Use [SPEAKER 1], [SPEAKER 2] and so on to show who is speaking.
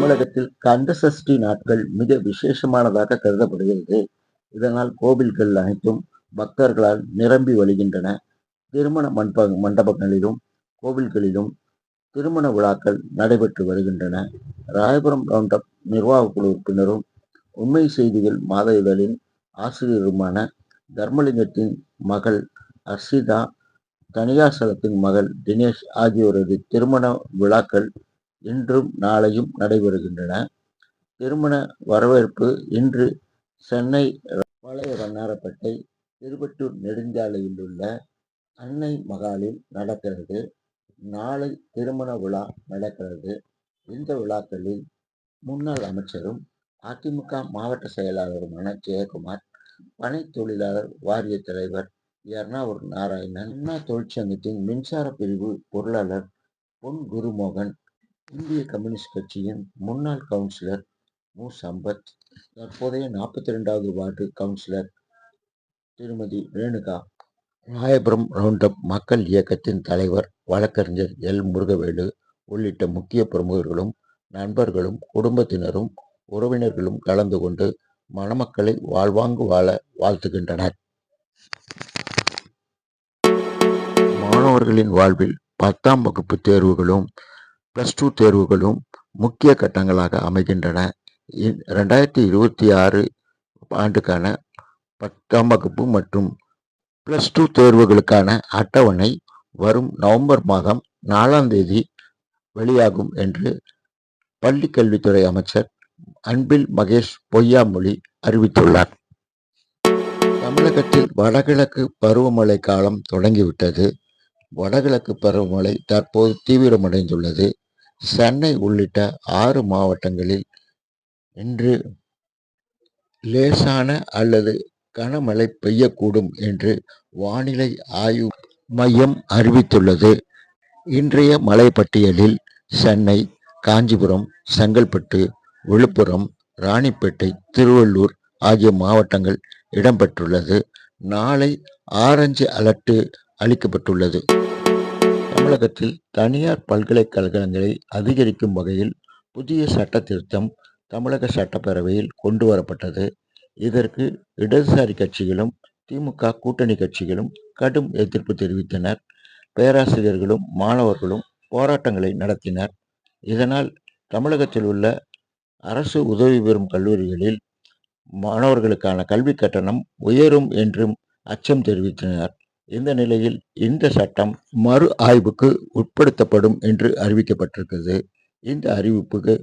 [SPEAKER 1] தமிழகத்தில் கந்தசஷ்டி நாட்கள் மிக விசேஷமானதாக கருதப்படுகிறது. இதனால் கோவில்கள் அனைத்தும் பக்தர்களால் நிரம்பி வழிகின்றன. திருமண மண்ப மண்டபங்களிலும் கோவில்களிலும் திருமண விழாக்கள் நடைபெற்று வருகின்றன. ராயபுரம் ரவுண்டப் நிர்வாக குழு உறுப்பினரும் உண்மை செய்திகள் மாத இதழின் ஆசிரியருமான தர்மலிங்கத்தின் மகள் அர்ஷிதா தனியாசலத்தின் மகள் தினேஷ் ஆகியோரது திருமண விழாக்கள் இன்றும் நாளையும் நடைபெறுகின்றன. திருமண வரவேற்பு இன்று சென்னை பழைய வண்ணாரப்பேட்டை திருப்பட்டூர் நெடுஞ்சாலையில் உள்ள அன்னை மகாலில் நடக்கிறது. நாளை திருமண விழா நடக்கிறது. இந்த விழாக்களில் முன்னாள் அமைச்சரும் அதிமுக மாவட்ட செயலாளருமான ஜெயக்குமார் பனை தொழிலாளர் வாரிய தலைவர் எர்ணாவூர் நாராயணன் அண்ணா தொழிற்சங்கத்தின் மின்சார பிரிவு பொருளாளர் பொன் குருமோகன் இந்திய கம்யூனிஸ்ட் கட்சியின் முன்னாள் கவுன்சிலர் மு. சம்பத் தற்போதைய நாற்பத்தி ரெண்டாவது வார்டு கவுன்சிலர் திருமதி ரேணுகா ராயபுரம் ரவுண்டப் மக்கள் இயக்கத்தின் தலைவர் வழக்கறிஞர் எல். முருகவேலு உள்ளிட்ட முக்கிய பிரமுகர்களும் நண்பர்களும் குடும்பத்தினரும் உறவினர்களும் கலந்து கொண்டு மணமக்களை வாழ்வாங்கு வாழ வாழ்த்துகின்றனர். மாணவர்களின் வாழ்வில் பத்தாம் வகுப்பு தேர்வுகளும் ப்ளஸ் டூ தேர்வுகளும் முக்கிய கட்டங்களாக அமைகின்றன. ரெண்டாயிரத்தி இருபத்தி ஆறு ஆண்டுக்கான பத்தாம் வகுப்பு மற்றும் ப்ளஸ் டூ தேர்வுகளுக்கான அட்டவணை வரும் நவம்பர் மாதம் நாலாம் தேதி வெளியாகும் என்று பள்ளி கல்வித்துறை அமைச்சர் அன்பில் மகேஷ் பொய்யாமொழி அறிவித்துள்ளார். தமிழகத்தில் வடகிழக்கு பருவமழை காலம் தொடங்கிவிட்டது. வடகிழக்கு பருவமழை தற்போது தீவிரமடைந்துள்ளது. சென்னை உள்ளிட்ட ஆறு மாவட்டங்களில் இன்று லேசான அல்லது கனமழை பெய்யக்கூடும் என்று வானிலை ஆய்வு மையம் அறிவித்துள்ளது. இன்றைய மழை பட்டியலில் சென்னை காஞ்சிபுரம் செங்கல்பட்டு விழுப்புரம் ராணிப்பேட்டை திருவள்ளூர் ஆகிய மாவட்டங்கள் இடம்பெற்றுள்ளது. நாளை ஆரஞ்சு அலர்ட்டு அளிக்கப்பட்டுள்ளது. தமிழகத்தில் தனியார் பல்கலைக்கழகங்களை அதிகரிக்கும் வகையில் புதிய சட்ட திருத்தம் தமிழக சட்டப்பேரவையில் கொண்டு வரப்பட்டது இதற்கு இடதுசாரி கட்சிகளும் திமுக கூட்டணி கட்சிகளும் கடும் எதிர்ப்பு தெரிவித்தனர். பேராசிரியர்களும் மாணவர்களும் போராட்டங்களை நடத்தினர். இதனால் தமிழகத்தில் உள்ள அரசு உதவி பெறும் கல்லூரிகளில் மாணவர்களுக்கான கல்வி கட்டணம் உயரும் என்றும் அச்சம் தெரிவித்தனர். இந்த நிலையில் இந்த சட்டம் மறு ஆய்வுக்கு உட்படுத்தப்படும் என்று அறிவிக்கப்பட்டிருக்கிறது. இந்த அறிவிப்புக்கு